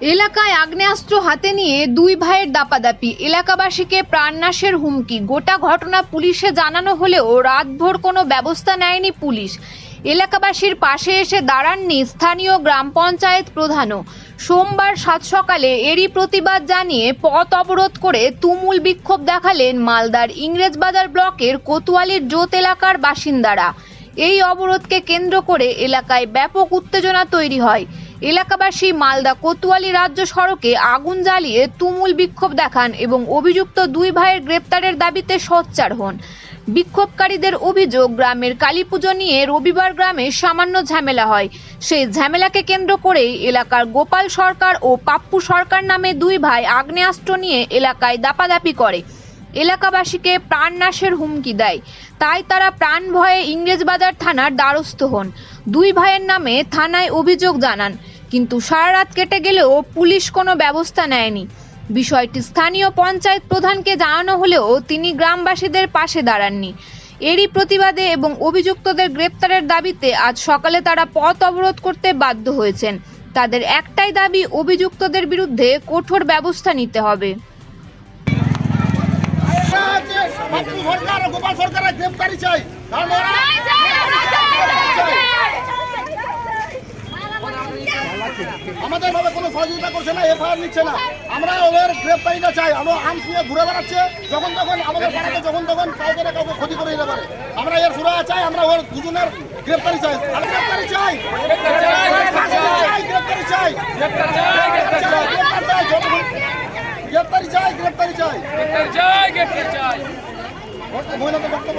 এলাকায় আগ্নেয়াস্ত্র হাতে নিয়ে দুই ভাইয়ের দাপাদাপি। এলাকাবাসীকে প্রাণনাশের হুমকি। গোটা ঘটনা পুলিশে জানানো হলেও রাতভর কোনো ব্যবস্থা নেয়নি পুলিশ। এলাকাবাসীর পাশে এসে দাঁড়াননি স্থানীয় গ্রাম পঞ্চায়েত প্রধানও। সোমবার সাত সকালে এরই প্রতিবাদ জানিয়ে পথ অবরোধ করে তুমুল বিক্ষোভ দেখালেন মালদার ইংরেজবাজার ব্লকের কোতোয়ালির জোত এলাকার বাসিন্দারা। এই অবরোধকে কেন্দ্র করে এলাকায় ব্যাপক উত্তেজনা তৈরি হয়। এলাকাবাসী মালদা কোতোয়ালি রাজ্য সড়কে আগুন জ্বালিয়ে তুমুল বিক্ষোভ দেখান এবং অভিযুক্ত দুই ভাইয়ের গ্রেপ্তারের দাবিতে সোচ্চার হন। বিক্ষোভকারীদের অভিযোগ, গ্রামের কালী পুজো নিয়ে রবিবার গ্রামে সামান্য ঝামেলা হয়। সেই ঝামেলাকে কেন্দ্র করেই এলাকার গোপাল সরকার ও পাপ্পু সরকার নামে দুই ভাই আগ্নেয়াস্ত্র নিয়ে এলাকায় দাপাদাপি করে। এলাকাবাসীকে প্রাণনাশের হুমকি দেয়। তাই তারা প্রাণ ভয়ে ইংরেজবাজার থানার দ্বারস্থ হন। দুই ভাইয়ের নামে থানায় অভিযোগ জানান। কিন্তু সারা রাত কেটে গেলেও পুলিশ কোনো ব্যবস্থা নেয়নি। বিষয়টি স্থানীয় পঞ্চায়েত প্রধানকে জানানো হলেও তিনি গ্রামবাসীদের পাশে দাঁড়াননি। এরই প্রতিবাদে এবং অভিযুক্তদের গ্রেপ্তারের দাবিতে আজ সকালে তারা পথ অবরোধ করতে বাধ্য হয়েছেন। তাদের একটাই দাবি, অভিযুক্তদের বিরুদ্ধে কঠোর ব্যবস্থা নিতে হবে। গোপাল সরকারের গ্রেপ্তারি চাই। কারণ আমাদের ভাবে কোনো সহযোগিতা করছে না এফআইআর নিচ্ছে না। আমরা ওদের গ্রেপ্তারিটা চাই। আমরা আর্মস নিয়ে ঘুরে বেড়াচ্ছে যখন তখন আমাদের পাড়াতে যখন তখন কাউকে না কাউকে ক্ষতি করে দিতে পারে। আমরা এর সুরা চাই আমরা ওর দুজনের গ্রেপ্তারি চাই। আর গ্রেপ্তারি চাই। গ্রেপ্তারি চাই গ্রেপ্তারি চাই গ্রেপ্তারি চাই। গ্রেপ্তারি চাই মহিলাদের বক্তব্য।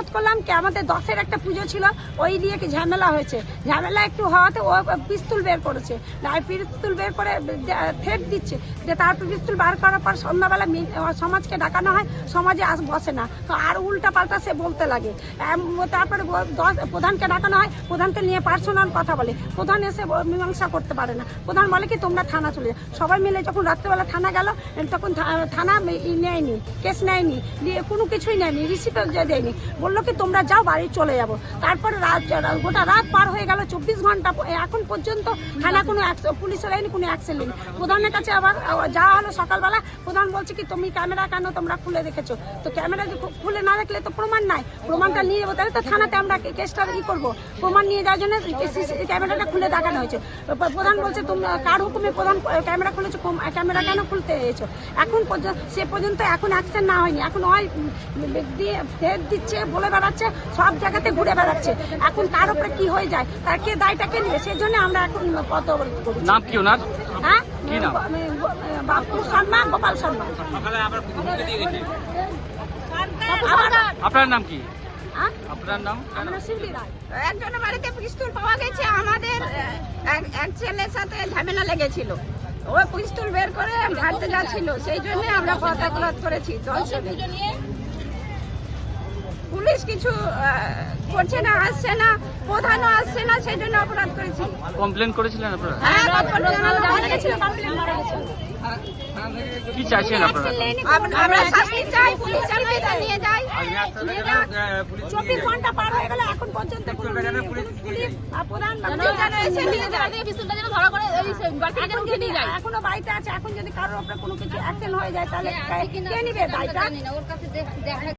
অনুরোধ করলাম কি আমাদের দশের একটা পুজো ছিল, ওই দিয়ে কি ঝামেলা হয়েছে? ঝামেলা একটু হওয়াতে ও পিস্তুল বের করেছে। পিস্তুল বের করে থ্রেট দিচ্ছে। যে তারপর পিস্তুল বার করার পর সন্ধ্যাবেলা সমাজকে ডাকানো হয়, সমাজে আস বসে না। তো আর উল্টা পাল্টা সে বলতে লাগে। তারপরে দশ- প্রধানকে ডাকানো হয়, প্রধানকে নিয়ে পার্সোনাল কথা বলে। প্রধান এসে মীমাংসা করতে পারে না। প্রধান বলে কি, তোমরা থানা চলে যাও। সবাই মিলে যখন রাত্রেবেলা থানা গেল, তখন থানা নেয়নি, কেস নেয়নি কোনো কিছুই নেয়নি রিসিপ্ট দেয়নি। বলল কি, তোমরা যাও, বাড়ি চলে যাব। তারপরে রাত গোটা রাত পার হয়ে গেল, চব্বিশ ঘণ্টা এখন পর্যন্ত থানা কোনো পুলিশের লাইনি কোনো অ্যাকশন নেই। প্রধানের কাছে আবার যাওয়া হলো সকালবেলা। প্রধান বলছে কি, তুমি ক্যামেরা কেন তোমরা খুলে রেখেছো? তো ক্যামেরা খুলে না রাখলে তো প্রমাণ নাই। প্রমাণটা নিয়ে যাব তাহলে তো থানাতে আমরা কেসটা ই করব। প্রমাণ নিয়ে যাওয়ার জন্য ক্যামেরাটা খুলে দেখানো হয়েছে। প্রধান বলছে, তুমি, কার হুকুমে প্রধান ক্যামেরা খুলেছো? ক্যামেরা কেন খুলতে এসেছ? এখন পর্যন্ত, সে পর্যন্ত এখন অ্যাকশন না হয়নি। এখন হয় দিয়ে, ফের দিচ্ছে বলে বেড়াচ্ছে সব জায়গাতে ঘুরে বেড়াচ্ছে। এখন তার উপরে কি হয়ে যায়? তার কে দায়টা কে নেবে? সেই জন্য আমরা এখন করছি। নাম কি ওনার? হ্যাঁ? বাপু শর্মা গোপাল শর্মা। আপনার নাম কি? আপনার নাম? একজনের বাড়িতে পিস্তল পাওয়া গেছে আমাদের এক এক ছেলের সাথে ঝামেলা লেগেছিল। ও পিস্তল বের করে মারতে যাচ্ছিল সেই জন্য আমরা পথ করেছি। থেকে। পুলিশ কিছু করছে না আসছে না প্রধানও আসছে না সেই জন্য অপরাধ করেছি। কমপ্লেন করেছিলেন আপনারা? হ্যাঁ, গেছিল। কি চাইছেন আপনারা? আমরা শাস্তি চাই পুলিশ যেন নিয়ে যায় চব্বিশ ঘণ্টা পার হয়ে গেল এখন পর্যন্ত কোনো কোনো পুলিশ প্রধান এসে নিয়ে যায়। এখন যদি এখনও বাড়িতে আছে এখন যদি কারোর উপরে কোনো কিছু অ্যাকশন হয়ে যায় তাহলে কে নিবে? দায়টা